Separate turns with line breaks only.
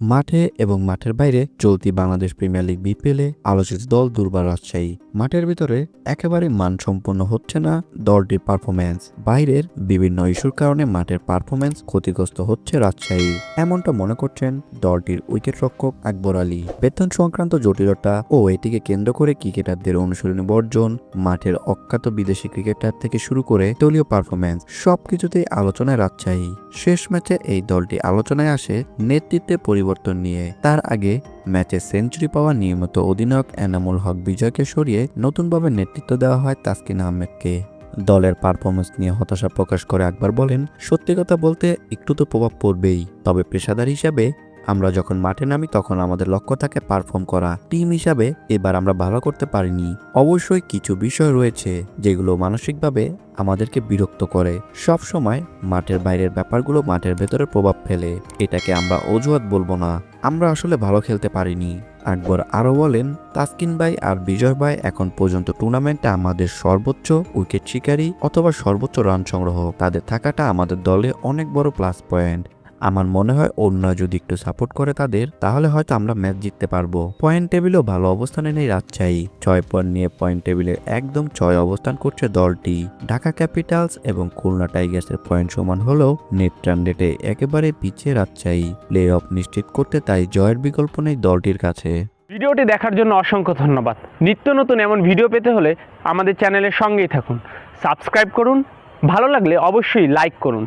মাঠে এবং মাঠের বাইরে চলতি বাংলাদেশ প্রিমিয়ার লিগ বিপিএলে আলোচিত দল দুর্বার রাজশাহী। মাঠের ভিতরে একেবারে মানসম্পন্ন হচ্ছে না দলটির পারফরম্যান্স বাইরের বিভিন্ন ইস্যুর কারণে মাঠের পারফরম্যান্স ক্ষতিগ্রস্ত হচ্ছে রাজশাহী। এমনটা মনে করছেন দলটির উইকেট রক্ষক আকবর আলী। বেতন সংক্রান্ত জটিলতা ও এটিকে কেন্দ্র করে ক্রিকেটারদের অনুশীলনী বর্জন, মাঠের অখ্যাত বিদেশি ক্রিকেটার থেকে শুরু করে দলীয় পারফরম্যান্স সবকিছুতেই আলোচনায় রাজশাহী। শেষ ম্যাচে এই দলটি আলোচনায় আসে নেতৃত্বে পরিবর্তন নিয়ে। তার আগে ম্যাচে সেঞ্চুরি পাওয়া নিয়মিত অধিনায়ক এনামুল হক বিজয়কে সরিয়ে নতুনভাবে নেতৃত্ব দেওয়া হয় তাসকিন আহমেদকে। দলের পারফরমেন্স নিয়ে হতাশা প্রকাশ করে আকবর বলেন, সত্যি কথা বলতে একটু তো প্রভাব পড়বেই। তবে পেশাদার হিসাবে আমরা যখন মাঠে নামি তখন আমাদের লক্ষ্য থাকে পারফর্ম করা। টিম হিসাবে এবার আমরা ভালো করতে পারিনি। অবশ্যই কিছু বিষয় রয়েছে যেগুলো মানসিকভাবে আমাদেরকে বিরক্ত করে। সব সময় মাঠের বাইরের ব্যাপারগুলো মাঠের ভেতরে প্রভাব ফেলে। এটাকে আমরা অজুহাত বলব না। আমরা আসলে ভালো খেলতে পারিনি। আকবর আরও বলেন, তাসকিন ভাই আর বিজয় ভাই এখন পর্যন্ত টুর্নামেন্টে আমাদের সর্বোচ্চ উইকেট শিকারী অথবা সর্বোচ্চ রান সংগ্রহ তাদের থাকাটা আমাদের দলে অনেক বড় প্লাস পয়েন্ট আমার মনে হয় অন্য যদি একটু সাপোর্ট করে তাদের, তাহলে হয়তো আমরা ম্যাচ জিততে পারব। পয়েন্ট টেবিলেও ভালো অবস্থানে নেই রাজশাহী। ছয় পয়েন্ট নিয়ে পয়েন্ট টেবিলে একদম ছয় অবস্থান করছে দলটি। ঢাকা ক্যাপিটালস এবং খুলনা টাইগার্সের পয়েন্ট সমান হলেও নেট রান রেটে একেবারে পিছিয়ে রাজশাহী। প্লে অফ নিশ্চিত করতে তাই জয়ের বিকল্প নেই দলটির কাছে।
ভিডিওটি দেখার জন্য অসংখ্য ধন্যবাদ। নিত্য নতুন এমন ভিডিও পেতে হলে আমাদের চ্যানেলের সঙ্গেই থাকুন। সাবস্ক্রাইব করুন। ভালো লাগলে অবশ্যই লাইক করুন।